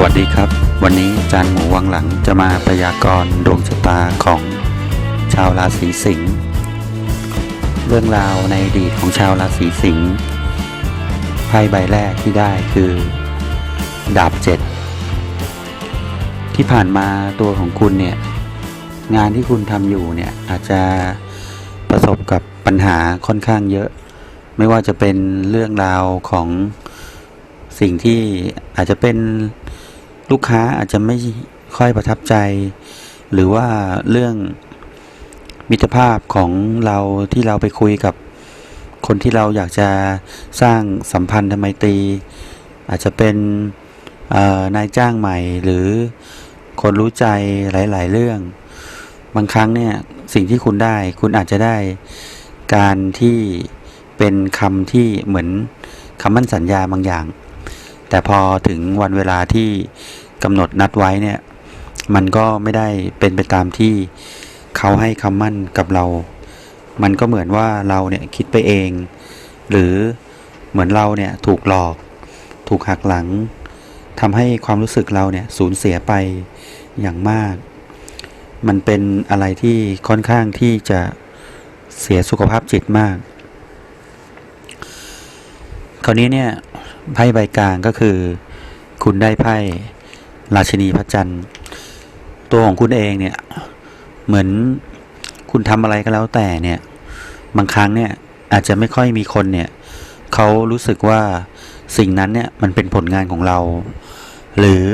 สวัสดีครับ วันนี้อาจารย์หมูวังหลังจะมาพยากรณ์ดวงชะตาของชาวราศีสิงห์เรื่องราวในอดีตของชาวราศีสิงห์ไพ่ใบแรกที่ได้คือ ดาบเจ็ดที่ผ่านมาตัวของคุณเนี่ย งานที่คุณทำอยู่เนี่ยอาจจะประสบกับปัญหาค่อนข้างเยอะ ไม่ว่าจะเป็นเรื่องราวของสิ่งที่อาจจะเป็น ลูกค้าอาจจะไม่ค่อยประทับใจ หรือว่าเรื่องมิตรภาพของเราที่เราไปคุยกับคนที่เราอยากจะสร้างสัมพันธ์ทำไมตรี อาจจะเป็นนายจ้างใหม่หรือคนรู้ใจหลาย ๆ เรื่อง บางครั้งเนี่ยสิ่งที่คุณได้คุณอาจจะได้การที่เป็นคำที่เหมือนคำมั่นสัญญาบางอย่าง แต่พอถึงวันเวลาที่ กำหนดนัดไว้เนี่ย มันก็ไม่ได้เป็นไปตามที่เขาให้คำมั่นกับเรา มันก็เหมือนว่าเราเนี่ยคิดไปเอง หรือเหมือนเราเนี่ยถูกหลอก ถูกหักหลังทำให้ความรู้สึกเราเนี่ยสูญเสียไปอย่างมาก มันเป็นอะไรที่ค่อนข้างที่จะเสียสุขภาพจิตมาก คราวนี้เนี่ยไพ่ใบกลางก็คือ คุณได้ไพ่ ราชินีพระจันทร์ ตัวของคุณเองเนี่ย เหมือนคุณทำอะไรก็แล้วแต่เนี่ย บางครั้งเนี่ยอาจจะไม่ค่อยมีคนเนี่ยเขารู้สึกว่าสิ่งนั้นเนี่ยมันเป็นผลงานของเรา หรือ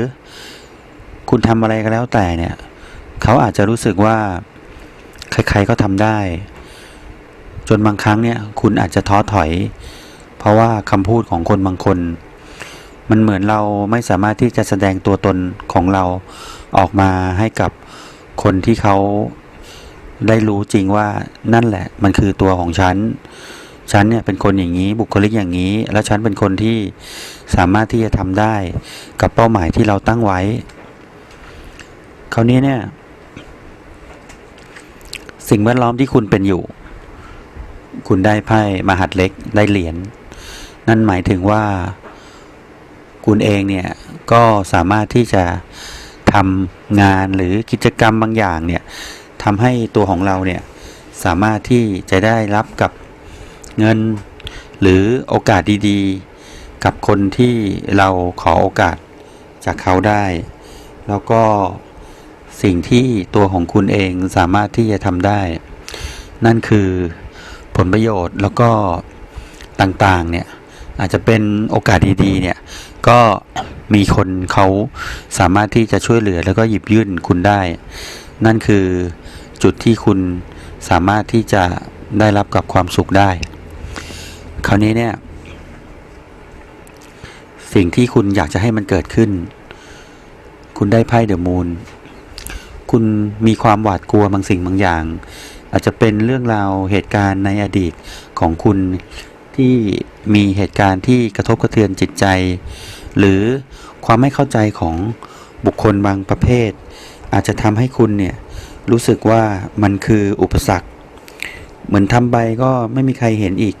คุณทำอะไรก็แล้วแต่เนี่ยเขาอาจจะรู้สึกว่าใครๆก็ทำได้ จนบางครั้งเนี่ยคุณอาจจะท้อถอย เพราะว่าคำพูดของคนบางคน มันเหมือนเราไม่สามารถที่จะแสดงตัวตนของเราออกมาให้กับคนที่เขาได้รู้จริงว่านั่นแหละมันคือตัวของฉัน ฉันเนี่ยเป็นคนอย่างนี้บุคลิกอย่างนี้ แล้วฉันเป็นคนที่สามารถที่จะทำได้กับเป้าหมายที่เราตั้งไว้ คราวนี้เนี่ย สิ่งแวดล้อมที่คุณเป็นอยู่ คุณได้ไพ่มหัดเล็กได้เหรียญนั่นหมายถึงว่า คุณเองเนี่ยก็สามารถที่จะทำงานหรือกิจกรรมบางอย่างเนี่ยทำให้ตัวของเราเนี่ยสามารถที่จะได้รับกับเงินหรือโอกาสดีๆ กับคนที่เราขอโอกาสจากเขาได้ แล้วก็สิ่งที่ตัวของคุณเองสามารถที่จะทำได้ นั่นคือผลประโยชน์แล้วก็ต่างๆเนี่ยอาจจะเป็นโอกาสดีๆเนี่ย ก็มีคนเขาสามารถที่จะช่วยเหลือแล้วก็หยิบยื่นคุณได้ นั่นคือจุดที่คุณสามารถที่จะได้รับกับความสุขได้ คราวนี้เนี่ย สิ่งที่คุณอยากจะให้มันเกิดขึ้น คุณได้ไพ่เดอะมูนคุณมีความหวาดกลัวบางสิ่งบางอย่าง อาจจะเป็นเรื่องราวเหตุการณ์ในอดีตของคุณ ที่มีเหตุการณ์ที่กระทบกระเทือนจิตใจ หรือความไม่เข้าใจของบุคคลบางประเภท อาจจะทำให้คุณเนี่ยรู้สึกว่ามันคืออุปสรรค เหมือนทำไปก็ไม่มีใครเห็นอีก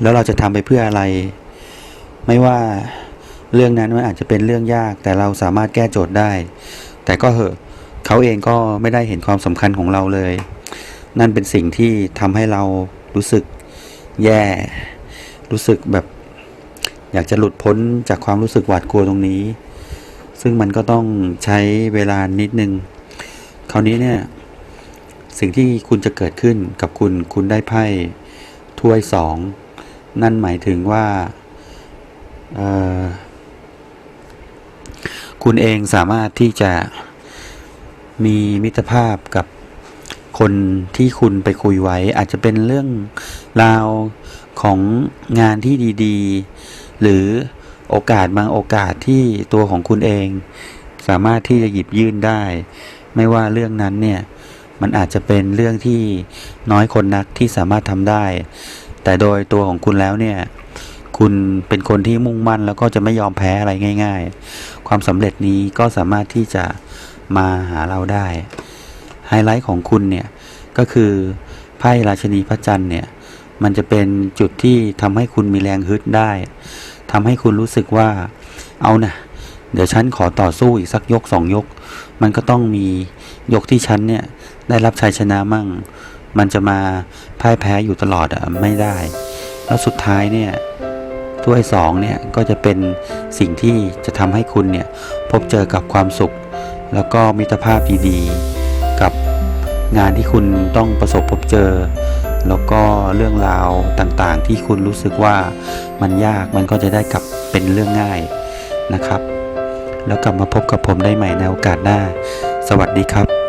แล้วเราจะทำไปเพื่ออะไร ไม่ว่าเรื่องนั้นมันอาจจะเป็นเรื่องยาก แต่เราสามารถแก้โจทย์ได้ แต่ก็เหอะเขาเองก็ไม่ได้เห็นความสำคัญของเราเลย นั่นเป็นสิ่งที่ทำให้เรารู้สึกแย่ รู้สึกแบบ อยากจะหลุดพ้นจากความรู้สึกหวาดกลัวตรงนี้ ซึ่งมันก็ต้องใช้เวลานิดนึง คราวนี้เนี่ย สิ่งที่คุณจะเกิดขึ้นกับคุณคุณได้ไพ่ถ้วยสองนั่นหมายถึงว่าคุณเองสามารถที่จะมีมิตรภาพกับ คนที่คุณไปคุยไว้ อาจจะเป็นเรื่องราวของงานที่ดีๆ หรือโอกาสบางโอกาสที่ตัวของคุณเอง สามารถที่จะหยิบยื่นได้ ไม่ว่าเรื่องนั้นเนี่ยมันอาจจะเป็นเรื่องที่น้อยคนนักที่สามารถทำได้ แต่โดยตัวของคุณแล้วเนี่ย คุณเป็นคนที่มุ่งมั่นแล้วก็จะไม่ยอมแพ้อะไรง่าย ๆ ความสำเร็จนี้ก็สามารถที่จะมาหาเราได้ ไฮไลท์ของคุณเนี่ยก็คือไพ่ราชนีพระจันทร์เนี่ยมันจะเป็นจุดที่ทำให้คุณมีแรงฮึดได้ทำให้คุณรู้สึกว่าเอานะเดี๋ยวฉันขอต่อสู้อีกสักยกสองยก มันก็ต้องมียกที่ฉันเนี่ยได้รับชัยชนะมั่ง มันจะมาพ่ายแพ้อยู่ตลอดอะไม่ได้ แล้วสุดท้ายเนี่ยถ้วยสองเนี่ยก็จะเป็นสิ่งที่จะทำให้คุณเนี่ยพบเจอกับความสุข แล้วก็มิตรภาพดีๆ งานที่คุณต้องประสบพบเจอ แล้วก็เรื่องราวต่างๆ ที่คุณรู้สึกว่ามันยากมันก็จะได้กลับเป็นเรื่องง่ายนะครับ แล้วกลับมาพบกับผมได้ใหม่ในโอกาสหน้า สวัสดีครับ